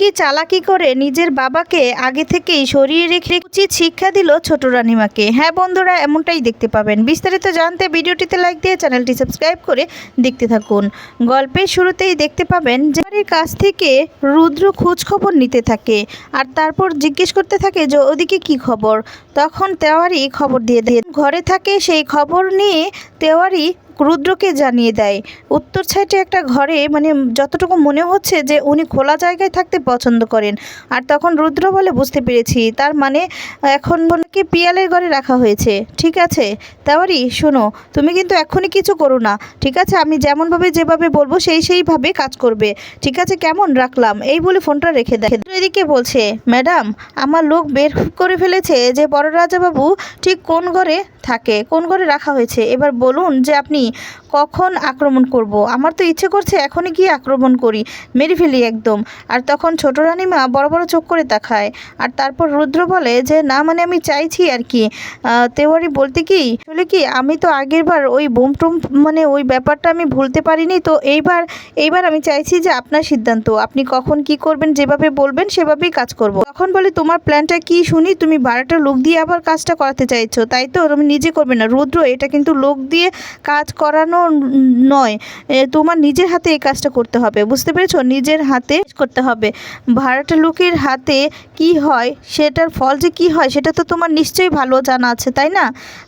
কি চালাকি করে নিজের বাবাকে আগে থেকেই সরিয়ে রেখে উচিত শিক্ষা দিল ছোট রানিমাকে? হ্যাঁ বন্ধুরা, এমনটাই দেখতে পাবেন। বিস্তারিত জানতে ভিডিওটিতে লাইক দিয়ে চ্যানেলটি সাবস্ক্রাইব করে দেখতে থাকুন। গল্পের শুরুতেই দেখতে পাবেন বাড়ির কাছ থেকে রুদ্র খোঁজ খবর নিতে থাকে আর তারপর জিজ্ঞেস করতে থাকে যে, ওদিকে কি খবর? তখন তেওয়ারি খবর দিয়ে দেয় ঘরে থাকে সেই খবর নিয়ে তেওয়ারি রুদ্রকে জানিয়ে দেয়, উত্তর সাইডে একটা ঘরে মানে যতটুকু মনে হচ্ছে যে উনি খোলা জায়গায় থাকতে পছন্দ করেন। আর তখন রুদ্র বলে, বুঝতে পেরেছি। তার মানে এখন কি পিয়ালের ঘরে রাখা হয়েছে। ঠিক আছে? তেওয়ারি, শোনো, তুমি কিন্তু এখনই কিছু করো না। ঠিক আছে? আমি যেমনভাবে যেভাবে বলব, সেই সেইভাবে কাজ করবে। ঠিক আছে? কেমন? রাখলাম। এই বলে ফোনটা রেখে দেয়। এদিকে বলছে, ম্যাডাম, আমার লোক বের করে ফেলেছে যে বড় রাজাবাবু ঠিক কোন ঘরে থাকে কোন ঘরে রাখা হয়েছে? এবার বলুন যে আপনি কখন আক্রমণ করব? আমার তো ইচ্ছে করছে এখনই গিয়ে আক্রমণ করি, মেরে ফেলি একদম। আর তখন ছোট রানীমা বড় বড় চোখ করে তাকায়। আর তারপর রুদ্র বলে যে, না মানে আমি চাইছি আর কি। তেওয়ারি বলতে কি, আসলে কি আমি তো আগেরবার ওই বোম টোম মানে ওই ব্যাপারটা আমি ভুলতে পারিনি। তো এইবার এইবার আমি চাইছি যে আপনার সিদ্ধান্ত। আপনি কখন কি করবেন, যেভাবে বলবেন সেভাবেই কাজ করব। তখন বলে, তোমার প্ল্যানটা কি শুনি? তুমি বারোটা লোক দিয়ে আবার কাজটা করাতে চাইছো। তাই তো তুমি নিজে করবে না। রুদ্র এটা কিন্তু লোক দিয়ে কাজ করানো নয় তোমার নিজের হাতে এই কাজটা করতে হবে, বুঝতে পেরেছ? নিজের হাতে করতে হবে। ভাড়াটা লোকের হাতে কি হয়, সেটার ফল যে কি হয়, সেটা তো তোমার নিশ্চয়ই ভালো জানা আছে, তাই না?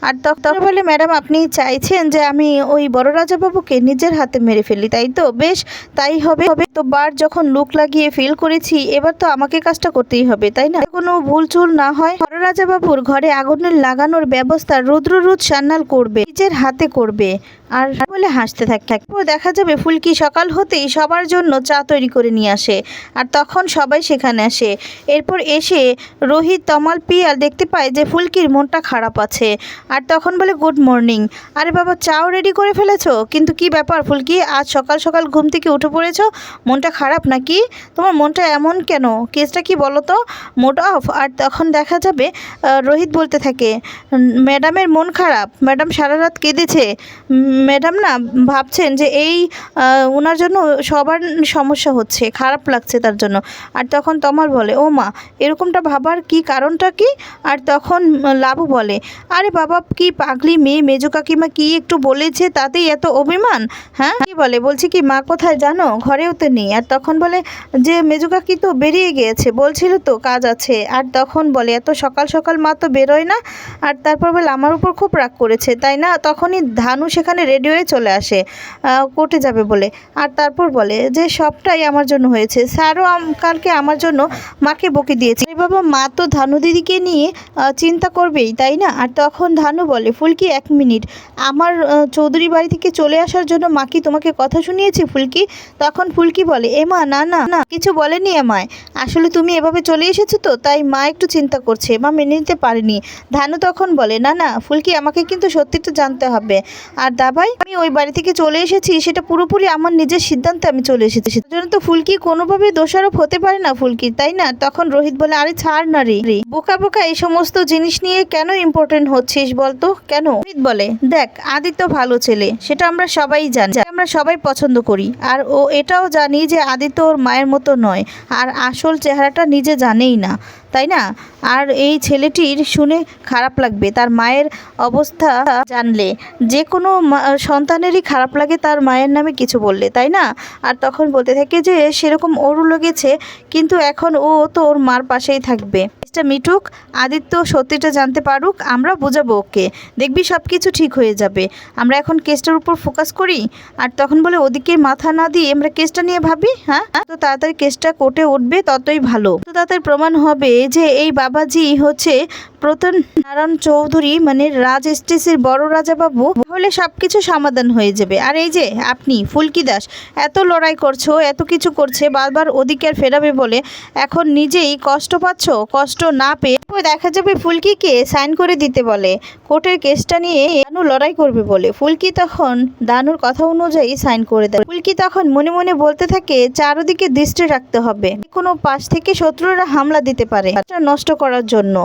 আর তখন বলে, ম্যাডাম, আপনি চাইছেন যে আমি ওই বড় রাজাবাবুকে নিজের হাতে মেরে ফেলি, তাই তো? বেশ, তাই হবে। হবে তো বার যখন লুক লাগিয়ে ফেল করেছি, এবার তো আমাকে কাজটা করতেই হবে, তাই না? কোনো ভুল চুল না হয়, বড় রাজাবাবুর ঘরে আগুনের লাগানোর ব্যবস্থা রুদ্ররুদ সান্নাল করবে, নিজের হাতে করবে। আর বলে হাসতে থাকে। ও দেখা যাবে ফুলকি সকাল হতেই সবার জন্য চা তৈরি করে নিয়ে আসে আর তখন সবাই সেখানে আসে। এরপর এসে রোহিত তমাল পিয়াল দেখতে পায় যে ফুলকির মনটা খারাপ আছে আর তখন বলে গুড মর্নিং। আরে বাবা চাও রেডি করে ফেলেছো? কিন্তু কি ব্যাপার ফুলকি আজ সকাল সকাল ঘুম থেকে উঠে পড়েছ? মনটা খারাপ নাকি? তোমার মনটা এমন কেন? কেসটা কি বলো তো? Mode of? আর তখন দেখা যাবে রোহিত বলতে থাকে ম্যাডামের মন খারাপ। ম্যাডাম সারা রাত কেঁদেছে। উম, ম্যাডাম না ভাবছেন যে এই ওনার জন্য সবার সমস্যা হচ্ছে, খারাপ লাগছে তার জন্য। আর তখন তমাল বলে, ও মা, এরকমটা ভাবার কি কারণটা কি? আর তখন লাবু বলে, আরে বাবা, কি পাগলি মেয়ে, মেজো কাকিমা কি একটু বলেছে তাতেই এত অভিমান? হ্যাঁ? কি বলে, বলছি কি, মা কোথায় জানো? ঘরেও তো নেই। আর তখন বলে, যে মেজো কাকি তো বেরিয়ে গিয়েছে, বলছিল তো কাজ আছে। আর তখন বলে, এত সকাল সকাল মা তো বেরোয় না। আর তারপর বলে, আমার উপর খুব রাগ করেছে। তাই না? তখনই ধানু সেখানে রেডি হয়ে চলে আসে কোর্টে যাবে বলে। আর তারপর বলে যে, সবটাই আমার জন্য হয়েছে। স্যারও কালকে আমার জন্য মাকে বকে দিয়েছে বাবা, মা তো ধানু দিদিকে নিয়ে চিন্তা করবেই, তাই না? আর তখন ধানু বলে, ফুলকি, এক মিনিট। আমার চৌধুরী বাড়ি থেকে চলে আসার জন্য মা কি তোমাকে কথা শুনিয়েছে, ফুলকি? তখন ফুলকি বলে, এ মা, না না না, কিছু বলেনি আমায়। আসলে তুমি এভাবে চলে এসেছ তো, তাই মা একটু চিন্তা করছে, মা মেনে নিতে পারেনি। ধানু তখন বলে, না না, ফুলকি, আমাকে কিন্তু সত্যিটা জানতে হবে। আর দাবাই আমি ওই বাড়ি থেকে চলে এসেছি, সেটা পুরোপুরি আমার নিজের সিদ্ধান্তে আমি চলে এসেছি। সেজন্য তো ফুলকি কোনোভাবেই দোষারোপ হতে পারে না, ফুলকি, তাই না? তখন রোহিত বলে ছাড় না রে। বোকা বোকা এই সমস্ত জিনিস নিয়ে কেন ইম্পর্টেন্ট হচ্ছিস বলতো? কেন? অমিত বলে, দেখ, আদিত্য ভালো ছেলে, সেটা আমরা সবাই জানি আমরা সবাই পছন্দ করি। আর ও এটাও জানি যে আদিত্য ওর মায়ের মতো নয়, আর আসল চেহারাটা নিজে জানেই না। তাই না? আর এই ছেলেটির শুনে খারাপ লাগবে। তার মায়ের অবস্থা জানলে। যে কোনো সন্তানেরই খারাপ লাগে তার মায়ের নামে কিছু বললে, তাই না? আর তখন বলতে থাকে যে, সেরকম ওরও লেগেছে, কিন্তু এখন ও তো ওর মার পাশেই থাকবে। এটা মিটুক আদিত্য সত্যিটা জানতে পারুক, আমরা বোঝাবো ওকে। দেখবি সব কিছু ঠিক হয়ে যাবে। আমরা এখন কেসটার উপর ফোকাস করি। আর তখন বলে, ওদিকে মাথা না দিয়ে আমরা কেসটা নিয়ে ভাবি হ্যাঁ? তো তাড়াতাড়ি কেসটা কোর্টে উঠবে, ততই ভালো। তো তাড়াতাড়ি প্রমাণ হবে যে এই বাবাজি হচ্ছে প্রতন নারায়ণ চৌধুরী মানে রাজ এস্টেসের বড় রাজা বাবু তাহলে সব কিছু সমাধান হয়ে যাবে। আর এই যে আপনি, ফুলকি দাস, এত লড়াই করছ, এত কিছু করছে, বারবার ওদিকে ফেরাবে বলে এখন নিজেই কষ্ট পাচ্ছ, কষ্ট না পেয়ে দেখা যাবে ফুলকিকে সাইন করে দিতে বলে। কোর্টের কেসটা নিয়ে দানু লড়াই করবে বলে। ফুলকি তখন দানুর কথা অনুযায়ী সাইন করে দেয়। ফুলকি তখন মনে মনে বলতে থাকে, চারদিকে দৃষ্টি রাখতে হবে। কোনো পাশ থেকে শত্রুরা হামলা দিতে পারে নষ্ট করার জন্য।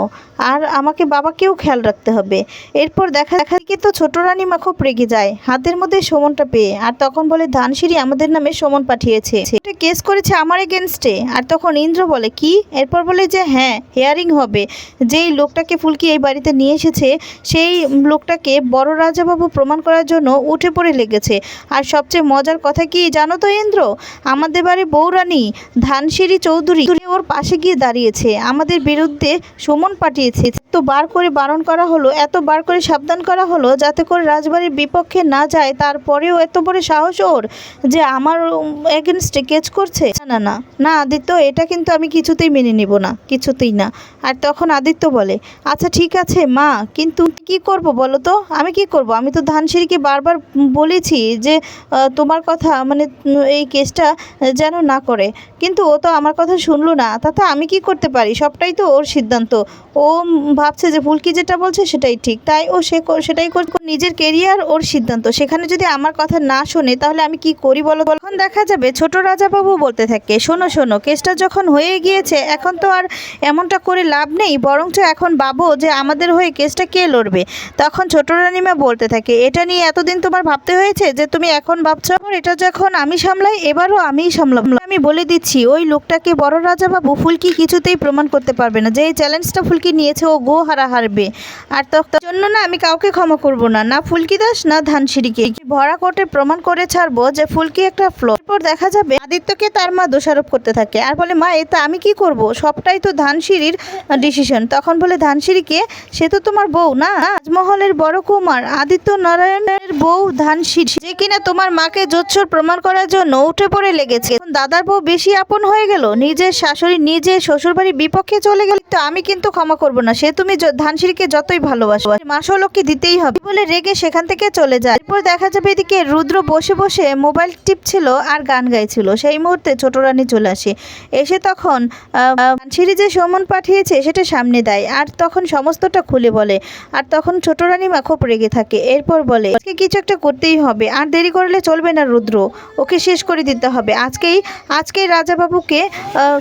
আর আমাকে বাবাকেও খেয়াল রাখতে হবে। এরপর দেখা দেখা তো ছোট রানীমা খুব রেগে যায়। হাতের মধ্যে সুমনটা পেয়ে, আর তখন বলে, ধানসিঁড়ি আমাদের নামে সুমন পাঠিয়েছে। এটা কেস করেছে আমার এগেনস্টে আর তখন ইন্দ্র বলে, কি? এরপর বলে যে হ্যাঁ হেয়ারিং হবে। যেই লোকটাকে ফুলকি এই বাড়িতে নিয়ে এসেছে, সেই লোকটাকে বড় রাজাবাবু প্রমাণ করার জন্য উঠে পড়ে লেগেছে। আর সবচেয়ে মজার কথা কি জানো তো ইন্দ্র? আমাদের বাড়ি বৌরানী ধানসিঁড়ি চৌধুরী, ওর পাশে গিয়ে দাঁড়িয়েছে। আমাদের বিরুদ্ধে সুমন পাঠিয়েছে। তো বার করে বারণ করা হলো, এত বার করে সাবধান করা হলো যাতে করে রাজবাড়ির বিপক্ষে না যায়, তারপরেও এত বড় সাহস ওর যে আমার এগেনস্টে কেচ করছে? না না না না আদিত্য, এটা কিন্তু আমি কিছুতেই মেনে নিব না, কিছুতেই না। আর তখন আদিত্য বলে আচ্ছা ঠিক আছে, মা, কিন্তু কি করব বলো তো? আমি কি করব? আমি তো ধানসিঁড়িকে বারবার বলেছি যে তোমার কথা মানে এই কেসটা যেন না করে। কিন্তু ও তো আমার কথা শুনলো না। তাতে আমি কি করতে পারি? সবটাই তো ওর সিদ্ধান্ত। ও ভাবছে যে ফুলকি যেটা বলছে সেটাই ঠিক। তাই ও সে সেটাই করছে নিজের কেরিয়ার ওর সিদ্ধান্ত। সেখানে যদি আমার কথা না শোনে, তাহলে আমি কি করি বলো? তখন দেখা যাবে ছোট রাজাবাবু বলতে থাকে, শোনো শোনো, কেসটা যখন হয়ে গিয়েছে, এখন তো আর এমনটা করে লাভ নেই, বরঞ্চ এখন বাবু যে আমাদের হয়ে কেসটা কে লড়বে? তখন ছোট রানিমা বলতে থাকে, এটা নিয়ে এতদিন তোমার ভাবতে হয়েছে যে তুমি এখন ভাবছ "এখন এটা যখন আমি সামলাই, এবারও আমিই সামলাম আমি বলে দিচ্ছি, ওই লোকটাকে বড় রাজাবাবু ফুলকি কিছুতেই প্রমাণ করতে পারবে না। যে এই চ্যালেঞ্জটা ফুলকি নিয়েছে গো হারা হারবে। আর তখন জন্য না আমি কাউকে ক্ষমা করব না। না ফুলকি দাস, না ধানসিঁড়িকে। ভরা কোর্টে প্রমাণ করে ছাড়বো যে ফুলকি একটা ফ্লো এরপর দেখা যাবে আদিত্যকে তার মা দোষারোপ করতে থাকে। আর বলে, মা এটা আমি কি করব? সবটাই তো ধানসিঁড়ির ডিসিশন তখন বলে, ধানসিঁড়িকে? সে তো তোমার বউ না? রাজমহলের বড় কুমার আদিত্য নারায়ণের বউ ধানসিঁড়ি যে কিনা তোমার মাকে জোচ্ছর প্রমাণ করার জন্য উঠে পড়ে লেগেছে। দাদার বউ বেশি আপন হয়ে গেল। নিজের শাশুড়ি নিজে শ্বশুরবাড়ির বিপক্ষে চলে গেল। তো আমি কিন্তু ক্ষমা করব না। সে তুমি ধানসিঁড়িকে যতই ভালোবাসো মাসলকে দিতেই হবে। বলে রেগে সেখান থেকে চলে যায়। এরপর দেখা যাবে এদিকে রুদ্র বসে বসে মোবাইল টিপছিল আর গান গাইছিল। সেই মুহূর্তে ছোট রানী চলে আসে। এসে তখন ধানসিঁড়ি যে সমন পাঠিয়েছে সেটা সামনে দেয় আর তখন সমস্তটা খুলে বলে। আর তখন ছোট রানীমা খুব রেগে থাকে। এরপর বলে, আজকে কিছু একটা করতেই হবে। আর দেরি করলে চলবে না রুদ্র। ওকে শেষ করে দিতে হবে। আজকেই আজকেই রাজাবাবুকে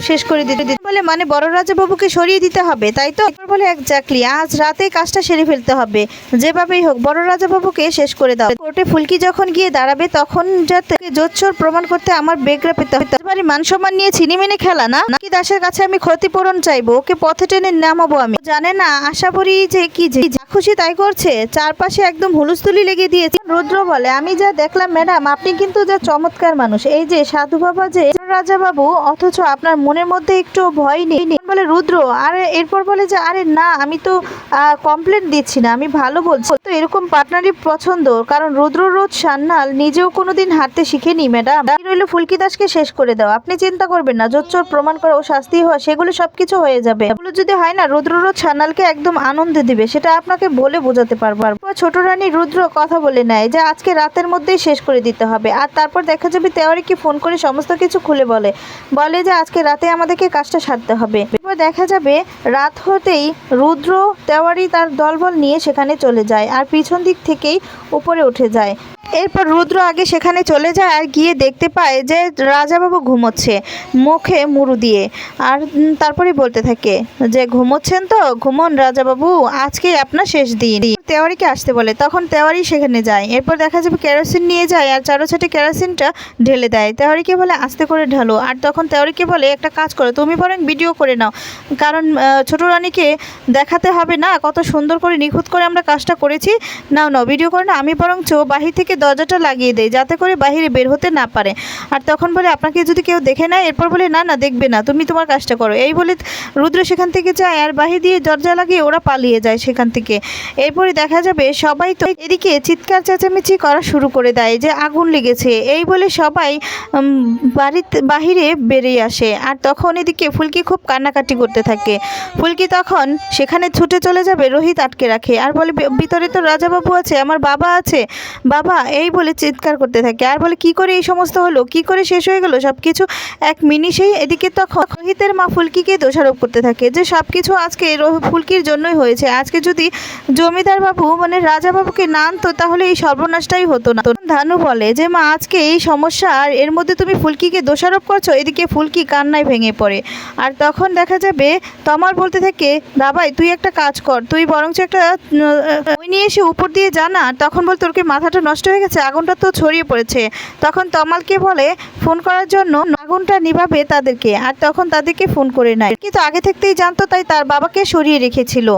শেষ করে দিতে বলে মানে বড় রাজাবাবুকে সরিয়ে দিতে হবে, তাই তো? বলে একজাক্টলি আজ রাতে কাজটা সেরে ফেলতে হবে। যেভাবেই হোক, বড় রাজাবাবুকে শেষ করে দাও। কোর্টে ফুলকি যখন গিয়ে দাঁড়াবে, তখন যাতে জোচ্চোর প্রমাণ করতে আমার বেগরা পেতে হবে। বাড়ি মান সম্মান নিয়ে ছিনিমিনি খেলা না? নাকি দাসের কাছে আমি ক্ষতিপূরণ চাইব? ওকে পথে টেনে নামাবো আমি? জানে না, আশা করি যে কি খুশি তাই করছে। চারপাশে একদম হুলুস্থুলি লেগে দিয়েছে। রুদ্র বলে, আমি যা দেখলাম, ম্যাডাম, আপনি কিন্তু যা চমৎকার মানুষ। এই যে সাধু বাবা যে রাজা বাবু অথচ আপনার মনের মধ্যে একটু ভয় নেই। বলে রুদ্র, আরে, এরপর বলে যে, আরে, না, আমি তো কমপ্লেন দিচ্ছি না, আমি ভালো বলছি। তো এরকম পার্টনারই পছন্দ, কারণ রুদ্র রোজ সান্নাল নিজেও কোনোদিন হাঁটতে শিখেনি, ম্যাডাম। রইল ফুলকি দাসকে শেষ করে দাও আপনি চিন্তা করবেন না, জোচ্চোর প্রমাণ করা ও শাস্তি হওয়া, সেগুলো সবকিছু হয়ে যাবে। যদি হয় না, রুদ্র রোজ সান্নালকে একদম আনন্দ দিবে, সেটা আপনাকে বলে বোঝাতে পারব। আর ছোট রানী রুদ্র কথা বলে নেয় যে আজকে রাতের মধ্যেই শেষ করে দিতে হবে। আর তারপর দেখা যাবে তেওয়ারিকে ফোন করে সমস্ত কিছু খুলে বলে। বলে যে আজকে রাতে আমাদেরকে কাজটা সারতে হবে। এরপর দেখা যাবে রাত হতেই রুদ্র তেওয়ারি তার দলবল নিয়ে সেখানে চলে যায় আর পিছন দিক থেকেই উপরে উঠে যায়। এরপর রুদ্র আগে সেখানে চলে যায় আর গিয়ে দেখতে পায় যে রাজাবাবু ঘুমোচ্ছে মুখে মুরু দিয়ে। আর উম, তারপরেই বলতে থাকে যে ঘুমোচ্ছেন তো? ঘুমন রাজাবাবু আজকেই আপনার শেষ দিন। তেওয়ারিকে আসতে বলে তখন তেওয়ারি সেখানে যায়। এরপর দেখা যাবে কেরোসিন নিয়ে যায় আর চারো ছাটে কেরোসিনটা ঢেলে দেয়। তেওয়ারিকে বলে আস্তে করে ঢালো। আর তখন তেওয়ারিকে বলে একটা কাজ করো তুমি বরং ভিডিও করে নাও। কারণ ছোট রানীকে দেখাতে হবে না কত সুন্দর করে নিখুঁত করে আমরা কাজটা করেছি। নাও নাও ভিডিও করে না আমি বরঞ্চ বাহির থেকে দরজাটা লাগিয়ে দেয় যাতে করে বাহিরে বের হতে না পারে। আর তখন বলে, আপনাকে যদি কেউ দেখে নেয়, এরপর বলে, না না, দেখবে না, তুমি তোমার কাজটা করো। এই বলে রুদ্র সেখান থেকে যায় আর বাহির দিয়ে দরজা লাগিয়ে ওরা পালিয়ে যায় সেখান থেকে। এরপরে দেখা যাবে সবাই তো এদিকে চিৎকার, চেঁচামেচি করা শুরু করে দেয় যে, আগুন লেগেছে। এই বলে সবাই বাড়িতে, বাহিরে বেরিয়ে আসে। আর তখন এদিকে ফুলকি খুব কান্নাকাটি করতে থাকে। ফুলকি তখন সেখানে ছুটে চলে যাবে, রোহিত আটকে রাখে। আর বলে "ভি- ভিতরে তো রাজাবাবু আছে, আমার বাবা আছে। বাবা এই বলে চিৎকার করতে থাকে। আর বলে, কি করে এই সমস্ত হলো? কি করে শেষ হয়ে গেল? সব কিছু এক মিনিটেই এদিকে তখন রোহিতের মা ফুলকিকে দোষারোপ করতে থাকে যে সব কিছু আজকে ফুলকির জন্যই হয়েছে। আজকে যদি জমিদার বাবু মানে রাজা বাবুকে না তাহলে এই সর্বনাশটাই হতো না। ধানু বলে, যে মা, আজকে এই সমস্যা, আর এর মধ্যে তুমি ফুলকিকে দোষারোপ করছ, এদিকে ফুলকি কান্নায় ভেঙে পড়ে। আর তখন দেখা যাবে তমাল বলতে থাকে দাবাই তুই একটা কাজ কর। তুই বরঞ্চ একটা নিয়ে এসে উপর দিয়ে জানা তখন বল, তোর মাথাটা নষ্ট গেছে, আগুনটা তো ছড়িয়ে পড়েছে। তখন তমালকে বলে, ফোন করার জন্য আগুনটা নিভাবে তাদেরকে। আর তখন তাদেরকে ফোন করে নেয়। কিন্তু আগে থাকতেই জানতো, তাই তার বাবাকে সরিয়ে রেখেছিল।